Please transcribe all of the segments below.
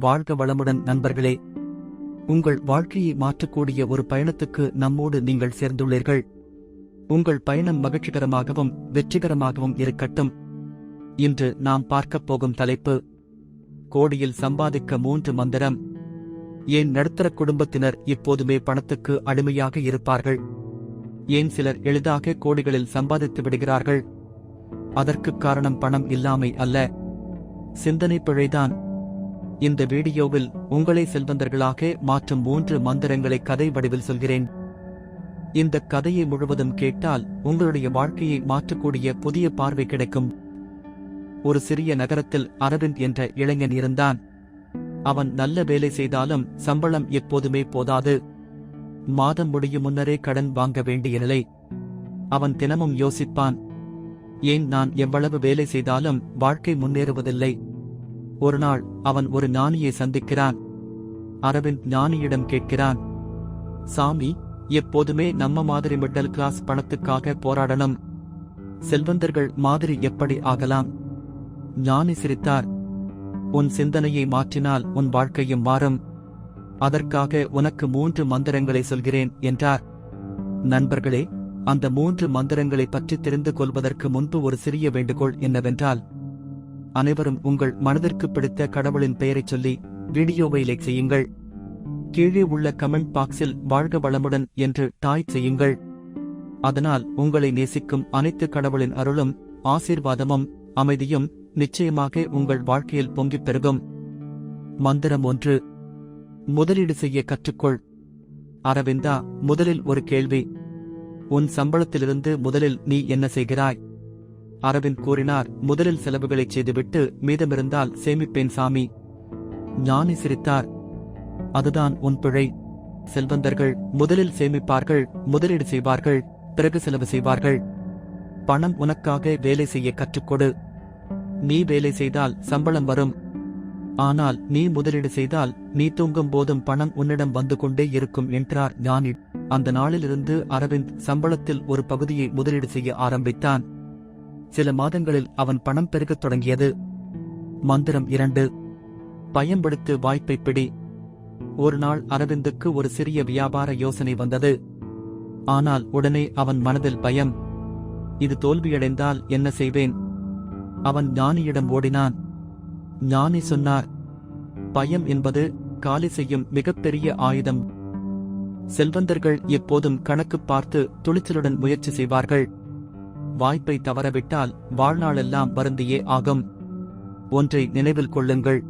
வாழ்க வளமுடன் நண்பர்களே. உங்கள் வாழ்க்கையை மாற்றக்கூடிய ஒரு பயணத்துக்கு நம்மோடு நீங்கள் சேர்ந்துள்ளீர்கள். உங்கள் பயணம் மகிழ்ச்சிகரமாகவும் வெற்றிகரமாகவும் இருக்கட்டும். இன்று நாம் பார்க்கப் போகும் தலைப்பு கோடியில் சம்பாதிக்க மூன்று மந்திரம். ஏன் நடுத்தர குடும்பத்தினர் இப்போதுமே பணத்துக்கு அடிமையாக இருப்பார்கள்? ஏன் சிலர் எளிதாக கோடிகளில் சம்பாதித்து விடுகிறார்கள்? அதற்குக் காரணம் பணம் இல்லாமை அல்ல. சிந்தனை பிழைதான். இந்த வீடியோவில் உங்களை செல்வந்தர்களாக மாற்றும் மூன்று மந்திரங்களை கதை வடிவில் சொல்கிறேன். இந்த கதையை முழுவதும் கேட்டால் உங்களுடைய வாழ்க்கையை மாற்றக்கூடிய புதிய பார்வை கிடைக்கும். ஒரு சிறிய நகரத்தில் அரவிந்த் என்ற இளைஞன் இருந்தான். அவன் நல்ல வேலை செய்தாலும் சம்பளம் எப்போதுமே போதாது. மாதம் முடியும் முன்னரே கடன் வாங்க வேண்டிய நிலை. அவன் தினமும் யோசிப்பான். ஏன் நான் எவ்வளவு வேலை செய்தாலும் வாழ்க்கை முன்னேறுவதில்லை. ஒரு நாள் அவன் ஒரு ஞானியை சந்திக்கிறான். அரவிந்த் ஞானியிடம் கேட்கிறான் சாமி எப்போதுமே நம்ம மாதிரி மிடல் கிளாஸ் பணத்துக்காக போராடணும். செல்வந்தர்கள் மாதிரி எப்படி ஆகலாம்? ஞானி சிரித்தார் உன் சிந்தனையை மாற்றினால் உன் வாழ்க்கையும் மாறும். அதற்காக உனக்கு மூன்று மந்திரங்களை சொல்கிறேன் என்றார். நண்பர்களே அந்த மூன்று மந்திரங்களை பற்றி தெரிந்து கொள்வதற்கு முன்பு ஒரு சிறிய வேண்டுகோள் என்னவென்றால் அனைவரும் உங்கள் மனதிற்கு பிடித்த கடவுளின் பெயரைச் சொல்லி வீடியோவை லைக் செய்யுங்கள். கீழே உள்ள கமெண்ட் பாக்ஸில் வாழ்க வளமுடன் என்று டாய்ப் செய்யுங்கள். அதனால் உங்களை நேசிக்கும் அனைத்து கடவுளின் அருளும் ஆசீர்வாதமும் அமைதியும் நிச்சயமாக உங்கள் வாழ்க்கையில் பொங்கிப் பெருகும். மந்திரம் ஒன்று. முதலீடு செய்ய கற்றுக்கொள். அரவிந்தா முதலில் ஒரு கேள்வி. உன் சம்பளத்திலிருந்து முதலில் நீ என்ன செய்கிறாய்? அரவிந்த் கூறினார் முதலில் செலவுகளை செய்துவிட்டு மீதமிருந்தால் சேமிப்பேன் சாமி. ஞானி சிரித்தார். அதுதான் உன் பிழை. செல்வந்தர்கள் முதலில் சேமிப்பார்கள் முதலீடு செய்வார்கள் பிறகு செலவு செய்வார்கள். பணம் உனக்காக வேலை செய்ய கற்றுக்கொடு. நீ வேலை செய்தால் சம்பளம் வரும். ஆனால் நீ முதலீடு செய்தால் நீ தூங்கும் போதும் பணம் உன்னிடம் வந்து கொண்டே இருக்கும் என்றார் ஞானி. அந்த நாளிலிருந்து அரவிந்த் சம்பளத்தில் ஒரு பகுதியை முதலீடு செய்ய ஆரம்பித்தான். சில மாதங்களில் அவன் பணம் பெருகத் தொடங்கியது. மந்திரம் இரண்டு. பயன்படுத்து வாய்ப்பை பிடி. ஒரு நாள் அரவிந்துக்கு ஒரு சிறிய வியாபார யோசனை வந்தது. ஆனால் உடனே அவன் மனதில் பயம். இது தோல்வியடைந்தால் என்ன செய்வேன்? அவன் ஞானியிடம் ஓடினான். ஞானி சொன்னார் பயம் என்பது காலி செய்யும் மிகப்பெரிய ஆயுதம். செல்வந்தர்கள் எப்போதும் கணக்கு பார்த்து துணிச்சலுடன் முயற்சி செய்வார்கள். வாய்ப்பை தவறவிட்டால் வாழ்நாளெல்லாம் வருந்தியே ஆகும். ஒன்றை நினைவில் கொள்ளுங்கள்.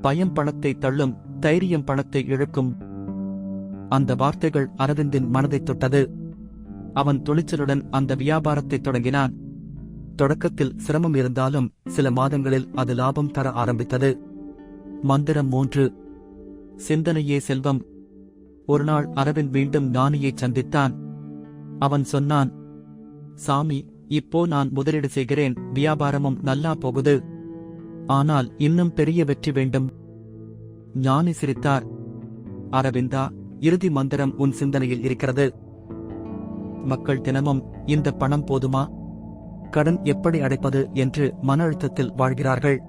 பயம் பணத்தை தள்ளும் தைரியம் பணத்தை இழக்கும். அந்த வார்த்தைகள் அரவிந்தின் மனதைத் தொட்டது. அவன் துணிச்சலுடன் அந்த வியாபாரத்தை தொடங்கினான். தொடக்கத்தில் சிரமம் இருந்தாலும் சில மாதங்களில் அது லாபம் தர ஆரம்பித்தது. மந்திரம் மூன்று. சிந்தனையே செல்வம். ஒருநாள் அரவிந்த் மீண்டும் ஞானியை சந்தித்தான். அவன் சொன்னான் சாமி இப்போ நான் முதலீடு செய்கிறேன் வியாபாரமும் நல்லா போகுது. ஆனால் இன்னும் பெரிய வெற்றி வேண்டும். ஞானி சிரித்தார். அரவிந்தா இறுதி மந்திரம் உன் சிந்தனையில் இருக்கிறது. மக்கள் தினமும் இந்த பணம் போதுமா? கடன் எப்படி அடைப்பது என்று மன அழுத்தத்தில் வாழ்கிறார்கள்.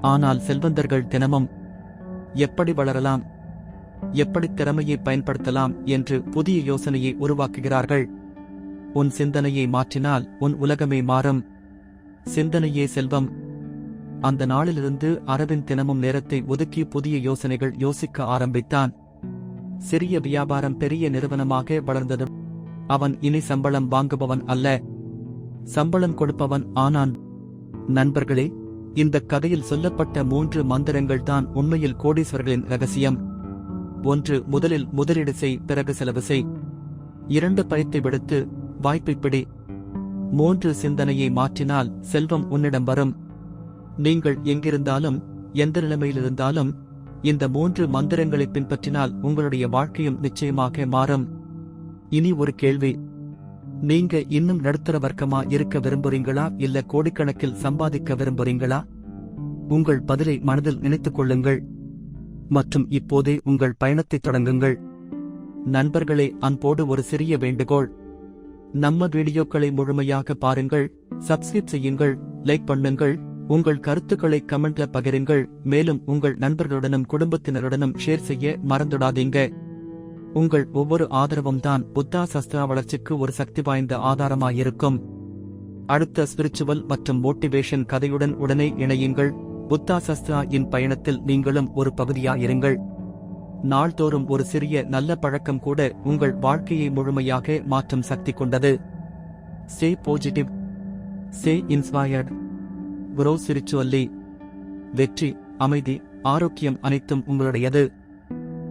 ஆனால் செல்வந்தர்கள் தினமும் எப்படி வளரலாம்? எப்படி திறமையை பயன்படுத்தலாம் என்று புதிய யோசனையை உருவாக்குகிறார்கள். உன் சிந்தனையை மாற்றினால் உன் உலகமே மாறும். சிந்தனையே செல்வம். அந்த நாளிலிருந்து அரவிந்த் தினமும் நேரத்தை ஒதுக்கி புதிய யோசனைகள் யோசிக்க ஆரம்பித்தான். சிறிய வியாபாரம் பெரிய நிறுவனமாக வளர்ந்தது அவன் இனி சம்பளம் வாங்குபவன் அல்ல. சம்பளம் கொடுப்பவன் ஆனான். நண்பர்களே இந்த கதையில் சொல்லப்பட்ட மூன்று மந்திரங்கள் தான் உண்மையில் கோடீஸ்வரர்களின் ரகசியம். ஒன்று முதலில் முதலீடு செய் பிறகு செலவு செய். இரண்டு பயத்தை விடுத்து வாய்ப்பை பிடி மூன்று சிந்தனையை மாற்றினால் செல்வம் உன்னிடம் வரும். நீங்கள் எங்கிருந்தாலும் எந்த நிலைமையிலிருந்தாலும் இந்த மூன்று மந்திரங்களை பின்பற்றினால் உங்களுடைய வாழ்க்கையும் நிச்சயமாக மாறும். இனி ஒரு கேள்வி. நீங்க இன்னும் நடுத்தர வர்க்கமா இருக்க விரும்புறீங்களா? இல்ல கோடிக்கணக்கில் சம்பாதிக்க விரும்புறீங்களா? உங்கள் பதிலை மனதில் நினைத்துக் கொள்ளுங்கள். மற்றும் இப்போதே உங்கள் பயணத்தை தொடங்குங்கள். நண்பர்களே அன்போடு ஒரு சிறிய வேண்டுகோள். நம்ம வீடியோக்களை முழுமையாக பாருங்கள் சப்ஸ்கிரைப் செய்யுங்கள் லைக் பண்ணுங்கள் உங்கள் கருத்துக்களை கமெண்ட்ல பகிருங்கள் மேலும் உங்கள் நண்பர்களுடனும் குடும்பத்தினருடனும் ஷேர் செய்ய மறந்துடாதீங்க. உங்கள் ஒவ்வொரு ஆதரவும் தான் புத்தா சஸ்திரா வளர்ச்சிக்கு ஒரு சக்தி வாய்ந்த ஆதாரமாயிருக்கும். அடுத்த ஸ்பிரிச்சுவல் மற்றும் மோட்டிவேஷன் கதையுடன் உடனே இணையுங்கள். புத்தா சஸ்திரா இன் பயணத்தில் நீங்களும் ஒரு பகுதியாயிருங்கள். நாள்தோறும் ஒரு சிறிய நல்ல பழக்கம் கூட உங்கள் வாழ்க்கையை முழுமையாக மாற்றும் சக்தி கொண்டது. Stay positive stay inspired grow spiritually வெற்றி அமைதி ஆரோக்கியம் அனைத்தும் உங்களுடையது.